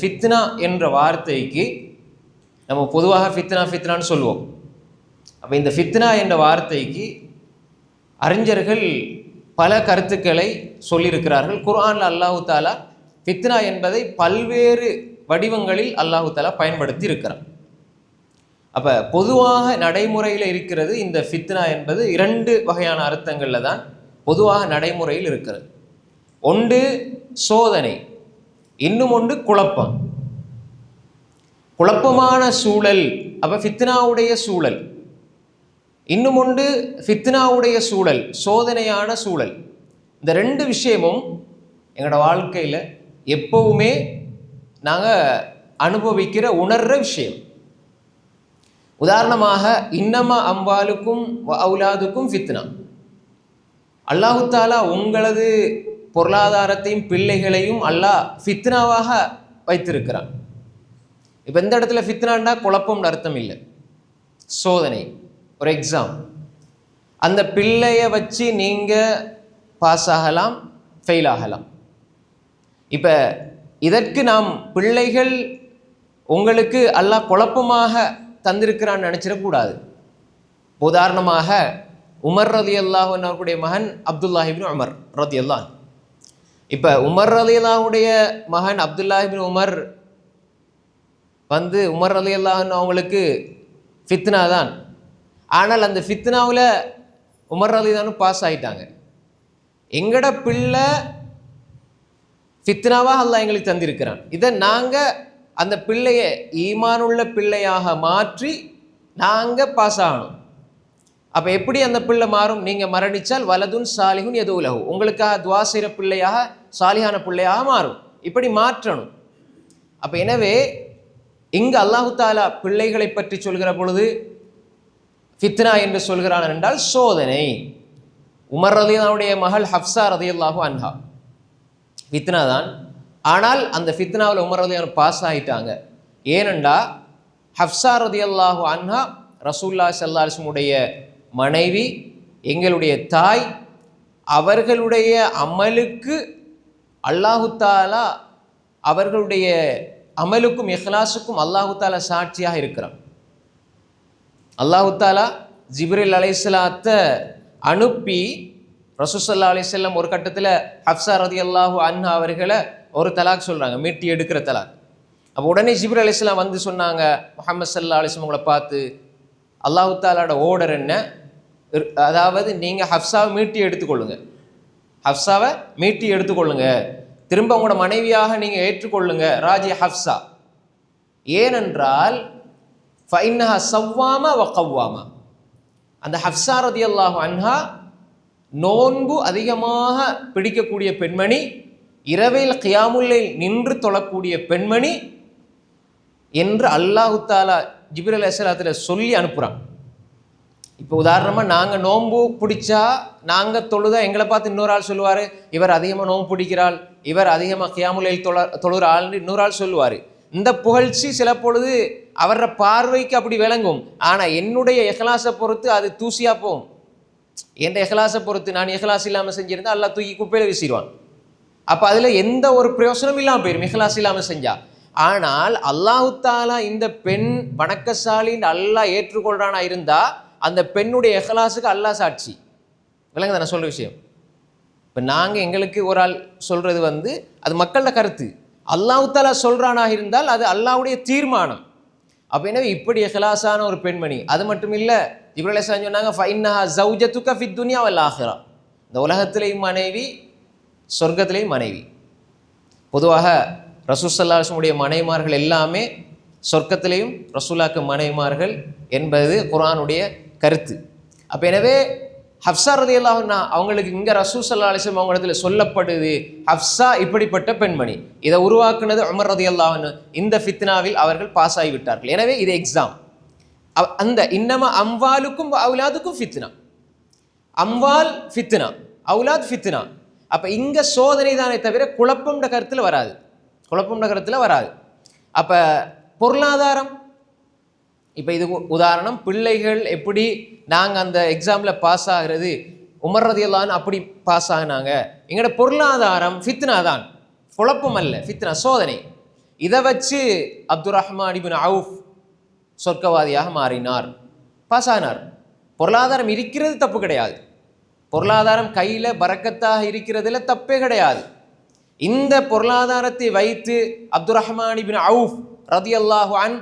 ஃபித்னா என்ற வார்த்தைக்கு நம்ம பொதுவாக ஃபித்னா ஃபித்னான்னு சொல்லுவோம். அப்போ இந்த ஃபித்னா என்ற வார்த்தைக்கு அறிஞர்கள் பல கருத்துக்களை சொல்லியிருக்கிறார்கள். குர்ஆனில் அல்லாஹு தாலா ஃபித்னா என்பதை பல்வேறு வடிவங்களில் அல்லாஹு தாலா பயன்படுத்தி இருக்கிறான் அப்போ பொதுவாக நடைமுறையில் இருக்கிறது இந்த ஃபித்னா என்பது இரண்டு வகையான அர்த்தங்களில் தான் பொதுவாக நடைமுறையில் இருக்கிறது. ஒன்று சோதனை இன்னும் ஒன்று குழப்பம். குழப்பமான சூழல் அப்போ ஃபித்னாவுடைய சூழல். இன்னும் ஒன்று ஃபித்னாவுடைய சூழல் சோதனையான சூழல். இந்த ரெண்டு விஷயமும் எங்களோட வாழ்க்கையில் எப்போவுமே நாங்கள் அனுபவிக்கிற உணர்ற விஷயம். உதாரணமாக இன்னமா அம்பாலுக்கும் அவுலாதுக்கும் ஃபித்னா. அல்லாஹு தாலா உங்களது பொருளாதாரத்தையும் பிள்ளைகளையும் அல்லாஹ் ஃபித்னாவாக வைத்திருக்கிறான். இப்போ எந்த இடத்துல ஃபித்னாண்டா குழப்பம்னு அர்த்தம் இல்லை. சோதனை ஒரு எக்ஸாம் அந்த பிள்ளையை வச்சு நீங்கள் பாஸ் ஆகலாம் ஃபெயில் ஆகலாம். இப்போ இதற்கு நாம் பிள்ளைகள் உங்களுக்கு அல்லாஹ் குழப்பமாக தந்திருக்கிறான்னு நினச்சிடக்கூடாது. உதாரணமாக உமர் ரதி அல்லாஹன் அவர்களுடைய மகன் அப்துல்லாஹிபின் உமர் ரதி அல்லான் இப்போ உமர் அலியல்லாவுடைய மகன் அப்துல்லாஹிபின் உமர் வந்து உமர் அலியல்லான்னு அவங்களுக்கு ஃபித்னா தான். ஆனால் அந்த ஃபித்னாவில் உமர் ரதி தானும் பாஸ் ஆகிட்டாங்க எங்கட பிள்ளை ஃபித்னாவாக அல்லாஹ் எங்களுக்கு தந்திருக்கிறான். இதை நாங்கள் அந்த பிள்ளையை ஈமானுள்ள பிள்ளையாக மாற்றி நாங்கள் பாஸ் ஆகணும். அப்போ எப்படி அந்த பிள்ளை மாறும்? நீங்கள் மரணிச்சால் வலதுன் சாலிகுன் எது உலகு உங்களுக்காக துவா செய்கிற பிள்ளையாக சாலிகான பிள்ளையாக மாறும். இப்படி மாற்றணும். அப்போ எனவே இங்கு அல்லாஹு தாலா பிள்ளைகளை பற்றி சொல்கிற பொழுது ஃபித்னா என்று சொல்கிறான் என்றால் சோதனை. உமர் ரதியனுடைய மகள் ஹப்சா ரதியல்லாஹு அன்ஹா. ஃபித்னா தான். ஆனால் அந்த ஃபித்னாவில் உமர் ரலியான் பாஸ் ஆகிட்டாங்க ஏனெண்டா ஹப்சா ரதியல்லாஹு அன்ஹா ரசூல்லா சல்லாஸ்முடைய மனைவி எங்களுடைய தாய் அவர்களுடைய அமலுக்கு அல்லாஹுத்தாலா அவர்களுடைய அமலுக்கும் இஹ்லாஸுக்கும் அல்லாஹுத்தாலா சாட்சியாக இருக்கிறான். அல்லாஹுத்தாலா ஜிப்ரில் அலைசலாத்தை அனுப்பி ரசூசல்லா அலிசல்லம் ஒரு கட்டத்தில் ஹப்சா ரதி அல்லாஹு அன்ஹா அவர்களை ஒரு தலாக் சொல்கிறாங்க மீட்டி எடுக்கிற தலாக். அப்போ உடனே ஜிப்ரி அலிஸ்லாம் வந்து சொன்னாங்க முகமது சல்லா அலிஸ்லாம் உங்களை பார்த்து அல்லாஹு தாலாட ஓர்டர் என்ன? அதாவது நீங்கள் ஹஃப்ஸாவை மீட்டி எடுத்துக்கொள்ளுங்க. ஹஃப்ஸாவை மீட்டி எடுத்துக்கொள்ளுங்க. திரும்ப உங்களோட மனைவியாக நீங்கள் ஏற்றுக்கொள்ளுங்க ராஜி ஹஃப்ஸா ஏனென்றால் ஃபைன்னஹா சவ்வாம வ கவ்வாமா. அந்த ஹப்சா ரதியல்லாஹு அன்ஹா நோன்பு அதிகமாக பிடிக்கக்கூடிய பெண்மணி இரவில் கியாமுல்லை நின்று தொழக்கூடிய பெண்மணி என்று அல்லாஹு தாலா ஜிபிர் அலைஹிஸ்ஸலாத்துல சொல்லி அனுப்புகிறான் இப்போ உதாரணமாக நாங்கள் நோன்பு பிடிச்சா நாங்கள் தொழுதா எங்களை பார்த்து இன்னொரு ஆள் சொல்லுவார் இவர் அதிகமாக நோன்பு பிடிக்கிறாள் இவர் அதிகமாக கியாமுலையில் தொழ தொழுகிற ஆள்னு இன்னொரு ஆள் சொல்லுவார். இந்த புகழ்ச்சி சில பொழுது அவர பார்வைக்கு அப்படி விளங்கும். ஆனால் என்னுடைய எஹ்லாஸை பொறுத்து அது தூசியாக போகும். என் எஹ்லாஸை பொறுத்து நான் எஹ்லாஸ் இல்லாமல் செஞ்சிருந்தா எல்லாம் தூக்கி குப்பையில் வீசிடுவான். அப்போ அதில் எந்த ஒரு பிரயோசனம் இல்லாமல் போயிடும் எஹ்லாஸ் இல்லாமல் செஞ்சால் ஆனால் அல்லாஹுத்தாலா இந்த பெண் வணக்கசாலின்னு அல்லாஹ் ஏற்றுக்கொள்றானா இருந்தா அந்த பெண்ணுடைய எஹ்லாஸுக்கு அல்லாஹ் சாட்சி. விளங்குது நான் சொல்ற விஷயம்? இப்போ நாங்கள் எங்களுக்கு ஒரு ஆள் சொல்றது வந்து அது மக்களோட கருத்து. அல்லாஹுத்தாலா சொல்கிறானா சொல்றானாக இருந்தால் அது அல்லாவுடைய தீர்மானம். அப்போ எனவே இப்படி எஹ்லாஸான ஒரு பெண்மணி. அது மட்டும் இல்லை இப்ரலேசன் சொன்னாங்க ஃபைன்னஹா ஜவுஜத்துக்க ஃபித் துனியா வல் இந்த உலகத்திலேயும் மனைவி சொர்க்கத்திலேயும் மனைவி. பொதுவாக ரசூசல்லாசமுடைய மனைமார்கள் எல்லாமே சொர்க்கத்திலையும் ரசூலாக்கு மனைமார்கள் என்பது குரானுடைய கருத்து. அப்போ எனவே ஹப்சா ரதி அவங்களுக்கு இங்கே ரசூ சல்லா அலிஸ்லம் அவங்களிடத்துல சொல்லப்படுது ஹப்சா இப்படிப்பட்ட பெண்மணி. இதை உருவாக்குனது உமர் ரதி இந்த ஃபித்னாவில் அவர்கள் பாஸ் ஆகிவிட்டார்கள் எனவே இது எக்ஸாம் அந்த இன்னம அம்வாலுக்கும் அவுலாதுக்கும் ஃபித்னா. அம்வால் ஃபித்னா அவுலாத் ஃபித்னா. அப்போ இங்கே சோதனை தானே தவிர குழப்பம்ன்ற கருத்தில் வராது. குழப்பம் நகரத்தில் வராது. அப்போ பொருளாதாரம் இப்போ இது உ- உதாரணம் பிள்ளைகள் எப்படி நாங்கள் அந்த எக்ஸாமில் பாஸ் ஆகிறது உமர் ரதியல்லான்னு அப்படி பாஸ் ஆகினாங்க. எங்களோட பொருளாதாரம் ஃபித்னா தான். குழப்பம் அல்ல ஃபித்னா சோதனை. இதை வச்சு அப்துல் ரஹ்மான் இபின் அவுஃப் சொர்க்கவாதியாக மாறினார். பாஸ் ஆனார். பொருளாதாரம் இருக்கிறது தப்பு கிடையாது. பொருளாதாரம் கையில் பறக்கத்தாக இருக்கிறதுல தப்பே கிடையாது. இந்த பொருளாதாரத்தை வைத்து அப்துல் ரஹ்மான் இபின் அவுஃப் ரதி அல்லாஹு அன்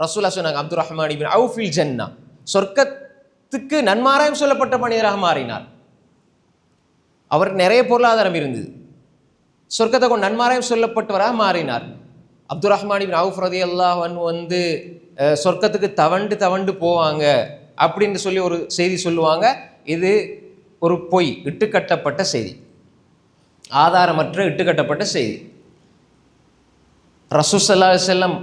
ரசூலா சொன்னாங்க அப்துல் ரஹ்மான் இபின் அவுஃபில் ஜன்னா. சொர்க்கத்துக்கு நன்மாராயம் சொல்லப்பட்ட மனிதராக மாறினார். அவருக்கு நிறைய பொருளாதாரம் இருந்தது. சொர்க்கத்தை கொண்டு நன்மாராயம் சொல்லப்பட்டவராக மாறினார். அப்துல் ரஹ்மான் இபின் அவுஃப் ரதி அல்லாஹன் வந்து சொர்க்கத்துக்கு தவண்டு தவண்டு போவாங்க அப்படின்னு சொல்லி ஒரு செய்தி சொல்லுவாங்க. இது ஒரு பொய் இட்டுக்கட்டப்பட்ட செய்தி. ஆதாரமற்ற இட்டுக்கட்டப்பட்ட செய்தி. ரசூசல்லா செல்லம்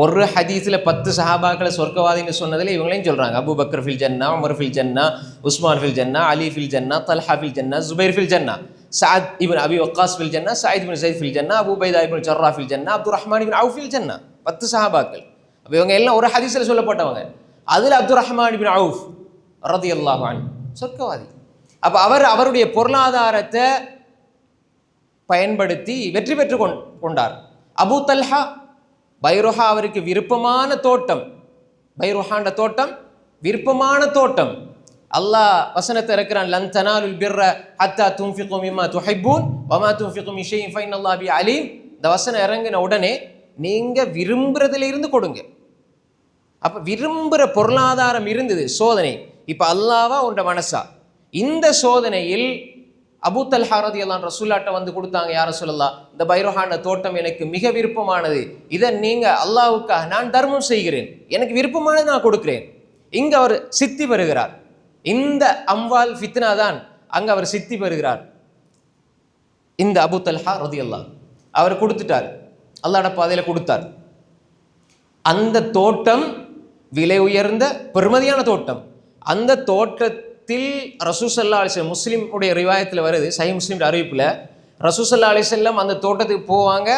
ஒரு ஹதீஸில் பத்து சஹாபாக்களை சொர்க்கவாதின்னு சொன்னதில் இவங்களையும் சொல்கிறாங்க அபு பக்கர் ஃபில் ஜன்னா உமர் ஃபில் ஜன்னா உஸ்மான் ஃபில் ஜன்னா அலி ஃபில் ஜன்னா தல்ஹா ஃபில் ஜன்னா ஜுபைர் ஃபில் ஜன்னா சாத் இபின் அபி வக்காஸ் ஃபில் ஜன்னா சாயித் பின் சைத் ஃபில் ஜன்னா அபு பைதா இபின் சர்ரா ஃபில் ஜன்னா அப்துல் ரஹ்மான் இபின் அவு ஃபில் ஜன்னா. பத்து சஹாபாக்கள். அப்போ இவங்க எல்லாம் ஒரு ஹதீஸில் சொல்லப்பட்டவங்க. அதில் அப்துல் ரஹ்மான் இபின் அவுஃப் ரதி அல்லாஹான் சொர்க்கவாதி. அப்போ அவர் அவருடைய பொருளாதாரத்தை பயன்படுத்தி வெற்றி பெற்று கொண்டார். அபூ தல்ஹா பைருஹா அவருக்கு விருப்பமான தோட்டம். பைருஹான்ற தோட்டம் விருப்பமான தோட்டம். அல்லாஹ் வசனத்தை இருக்கிறான் லன் தனாலுல் பிர்ர ஹத்தா துன்ஃபிகு இம்மா துஹைபூன் வமா துன்ஃபிகு மின் ஃபைன் அல்லா பி அலீம். இந்த வசனம் இறங்கின உடனே நீங்கள் விரும்புகிறதுலேருந்து கொடுங்க. அப்போ விரும்புகிற பொருளாதாரம் இருந்தது சோதனை. இப்போ அல்லாவா உண்ட மனசா? இந்த சோதனையில் அபூ தல்ஹா ரதியல்லான் ரசூல்லாட்ட வந்து கொடுத்தாங்க யார சொல்லலாம் இந்த பைரோஹான தோட்டம் எனக்கு மிக விருப்பமானது. இதை நீங்க அல்லாவுக்காக நான் தர்மம் செய்கிறேன். எனக்கு விருப்பமானது நான் கொடுக்கிறேன். இங்க அவர் சித்தி பெறுகிறார். இந்த அம்வால் ஃபித்னா தான் அங்க அவர் சித்தி பெறுகிறார். இந்த அபூ தல்ஹா ரதியல்லா அவர் கொடுத்துட்டார். அல்லாட பாதையில கொடுத்தார். அந்த தோட்டம் விலை உயர்ந்த பெருமதியான தோட்டம். அந்த தோட்ட தோட்டத்தில் ரசூசல்லா அலிஸ்லம் முஸ்லீமுடைய ரிவாயத்தில் வருது சை முஸ்லீம் அறிவிப்பில். ரசூசல்லா அலிசல்லம் அந்த தோட்டத்துக்கு போவாங்க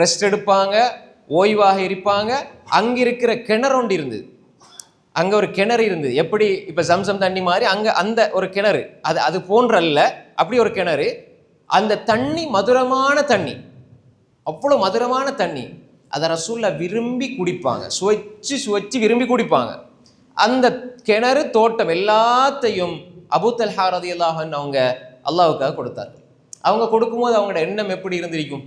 ரெஸ்ட் எடுப்பாங்க ஓய்வாக இருப்பாங்க. அங்கே இருக்கிற கிணறு ஒன்று இருந்தது. அங்கே ஒரு கிணறு இருந்தது. எப்படி இப்போ சம்சம் தண்ணி மாதிரி அங்கே அந்த ஒரு கிணறு அது அது போன்றல்ல அப்படி ஒரு கிணறு. அந்த தண்ணி மதுரமான தண்ணி. அவ்வளோ மதுரமான தண்ணி. அதை ரசூலில் விரும்பி குடிப்பாங்க. சுவைச்சு சுவைச்சு விரும்பி குடிப்பாங்க. அந்த கிணறு தோட்டம் எல்லாத்தையும் அபூத்தல் ஹாரதி அல்லாஹன் அவங்க அல்லாவுக்காக கொடுத்தார்கள். அவங்க கொடுக்கும்போது அவங்களோட எண்ணம் எப்படி இருந்திருக்கும்?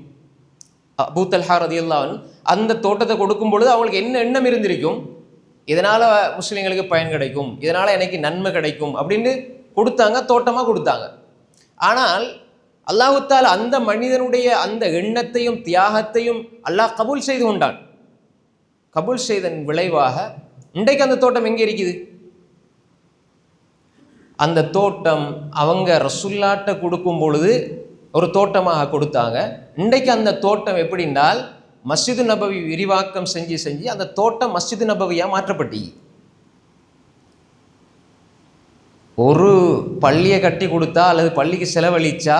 அபூத்தல் ஹாரதி அல்லாஹன் அந்த தோட்டத்தை கொடுக்கும் பொழுது அவங்களுக்கு என்ன எண்ணம் இருந்திருக்கும்? இதனால் முஸ்லீம்களுக்கு பயன் கிடைக்கும் இதனால் எனக்கு நன்மை கிடைக்கும் அப்படின்னு கொடுத்தாங்க தோட்டமாக கொடுத்தாங்க. ஆனால் அல்லாஹுத்தால் அந்த மனிதனுடைய அந்த எண்ணத்தையும் தியாகத்தையும் அல்லாஹ் கபூல் செய்து கொண்டான். கபூல் செய்தன் விளைவாக இன்றைக்கு அந்த தோட்டம் எங்கே இருக்குது? அந்த தோட்டம் அவங்க ரசுல்லாட்ட கொடுக்கும் பொழுது ஒரு தோட்டமாக கொடுத்தாங்க. இன்றைக்கு அந்த தோட்டம் எப்படின்னால் மஸ்ஜிது நபவி விரிவாக்கம் செஞ்சு செஞ்சு அந்த தோட்டம் மஸ்ஜிது நபவியாக மாற்றப்பட்டி ஒரு பள்ளியை கட்டி கொடுத்தா அல்லது பள்ளிக்கு செலவழிச்சா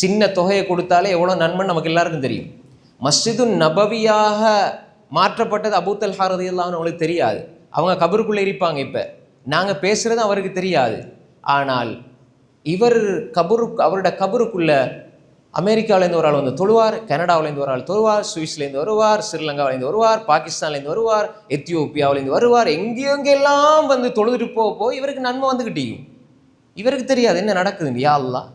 சின்ன தொகையை கொடுத்தாலே எவ்வளோ நன்மை நமக்கு எல்லாருக்கும் தெரியும். மஸ்ஜிது நபவியாக மாற்றப்பட்டது அபூத்தல் ஹாரதி எல்லாம் அவங்களுக்கு தெரியாது. அவங்க கபருக்குள்ளே இருப்பாங்க இப்போ. நாங்கள் பேசுகிறது அவருக்கு தெரியாது. ஆனால் இவர் கபரு அவரோட கபருக்குள்ளே அமெரிக்காவிலேருந்து ஒரு ஆள் வந்து தொழுவார் கனடாவிலேருந்து ஒரு ஆள் தொழுவார் சுவிஸ்லேருந்து வருவார் ஸ்ரீலங்காவிலேருந்து வருவார் பாகிஸ்தான்லேருந்து வருவார் எத்தியோப்பியாவிலேருந்து வருவார் எங்கெங்கெல்லாம் வந்து தொழுதுட்டு போக போய் இவருக்கு நன்மை வந்துக்கிட்டேயும் இவருக்கு தெரியாது என்ன நடக்குது யா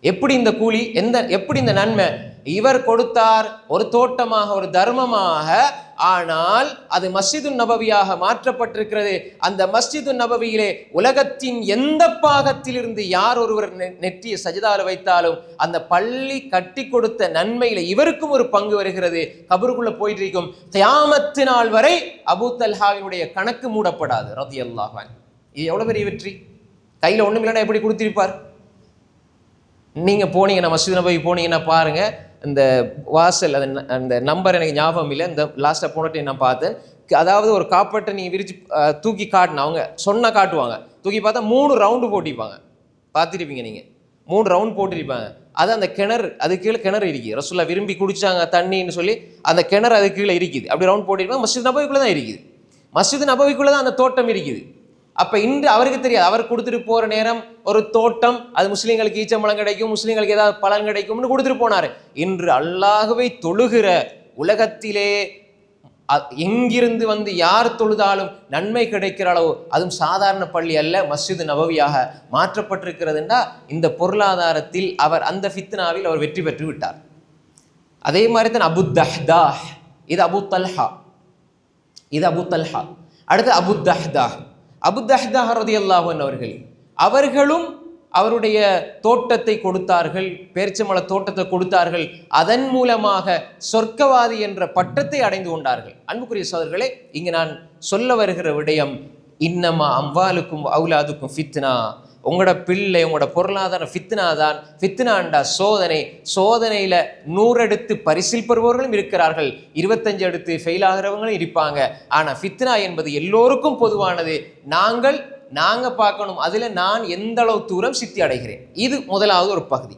எப்படி இந்த கூலி எந்த எப்படி இந்த நன்மை இவர் கொடுத்தார் ஒரு தோட்டமாக ஒரு தர்மமாக. ஆனால் அது மஸ்ஜிது நபவியாக மாற்றப்பட்டிருக்கிறது. அந்த மஸ்ஜிது நபவியிலே உலகத்தின் எந்த பாகத்திலிருந்து யார் ஒருவர் நெ- நெற்றிய சஜிதால வைத்தாலும் அந்த பள்ளி கட்டி கொடுத்த நன்மையில இவருக்கும் ஒரு பங்கு வருகிறது. கபருக்குள்ள போயிட்டு இருக்கும் கியாமத்து நாள் வரை அபு தல்ஹாவினுடைய கணக்கு மூடப்படாது ரதி அல்லாஹான் இது எவ்வளவு பெரிய வெற்றி? கையில ஒண்ணும் இல்லைன்னா எப்படி கொடுத்திருப்பார்? நீங்கள் போனீங்கன்னா மஸ்ஜித் நபி போனீங்கன்னா பாருங்க இந்த வாசல் அது ந- அந்த நம்பர் எனக்கு ஞாபகம் இல்லை. இந்த லாஸ்ட்டாக போன டைம் நான் பார்த்தேன். க- அதாவது ஒரு காப்பட்டை நீங்கள் விரிச்சு தூக்கி காட்டின அவங்க சொன்னால் காட்டுவாங்க. தூக்கி பார்த்தா மூணு ரவுண்டு போட்டிருப்பாங்க. பார்த்துருப்பீங்க நீங்கள் மூணு ரவுண்ட் போட்டிருப்பாங்க. அது அந்த கிணறு அது கீழே கிணறு இருக்குது ரசுல்லா விரும்பி குடித்தாங்க தண்ணின்னு சொல்லி அந்த கிணறு அது கீழே இருக்குது. அப்படி ரவுண்ட் போட்டிருப்பாங்க. மஸ்ஜித் நபவிக்குள்ளே தான் இருக்குது. மஸ்ஜித் நபவிக்குள்ளே தான் அந்த தோட்டம் இருக்குது. அப்போ இன்று அவருக்கு தெரியாது. அவர் கொடுத்துட்டு போகிற நேரம் ஒரு தோட்டம் அது முஸ்லீம்களுக்கு ஈச்சம்பழம் கிடைக்கும் முஸ்லீம்களுக்கு ஏதாவது பலன் கிடைக்கும்னு கொடுத்துட்டு போனார். இன்று அல்லாகவே தொழுகிற உலகத்திலே எங்கிருந்து வந்து யார் தொழுதாலும் நன்மை கிடைக்கிற அளவு அதுவும் சாதாரண பள்ளி அல்ல மஸ்ஜித் நபவியாக மாற்றப்பட்டிருக்கிறதுண்டா இந்த பொருளாதாரத்தில் அவர் அந்த ஃபித்னாவில் அவர் வெற்றி பெற்று விட்டார். அதே மாதிரி தான் அபு தஹ்தா இது அபு தல்ஹா. இது அபு தல்ஹா. அடுத்து அபு தஹ்தா அபு தஹ்தாஹ் ரதியல்லாஹு அவர்கள். அவர்களும் அவருடைய தோட்டத்தை கொடுத்தார்கள் பேரிச்சம்பழ தோட்டத்தை கொடுத்தார்கள். அதன் மூலமாக சொர்க்கவாதி என்ற பட்டத்தை அடைந்து கொண்டார்கள். அன்புக்குரிய சோதர்களே இங்கு நான் சொல்ல வருகிற விடயம் இன்னமா அம்வாலுக்கும் அவுலாதுக்கும் ஃபித்னா. உங்களோட பிள்ளை உங்களோட பொருளாதார ஃபித்னா தான் ஃபித்னாண்டா சோதனை. சோதனையில் நூறெடுத்து பரிசில் பெறுபவர்களும் இருக்கிறார்கள். இருபத்தஞ்சு எடுத்து ஃபெயில் ஆகிறவங்களும் இருப்பாங்க. ஆனால் ஃபித்னா என்பது எல்லோருக்கும் பொதுவானது. நாங்கள் நாங்கள் பார்க்கணும். அதில் நான் எந்த அளவு தூரம் சித்தி அடைகிறேன்? இது முதலாவது ஒரு பகுதி.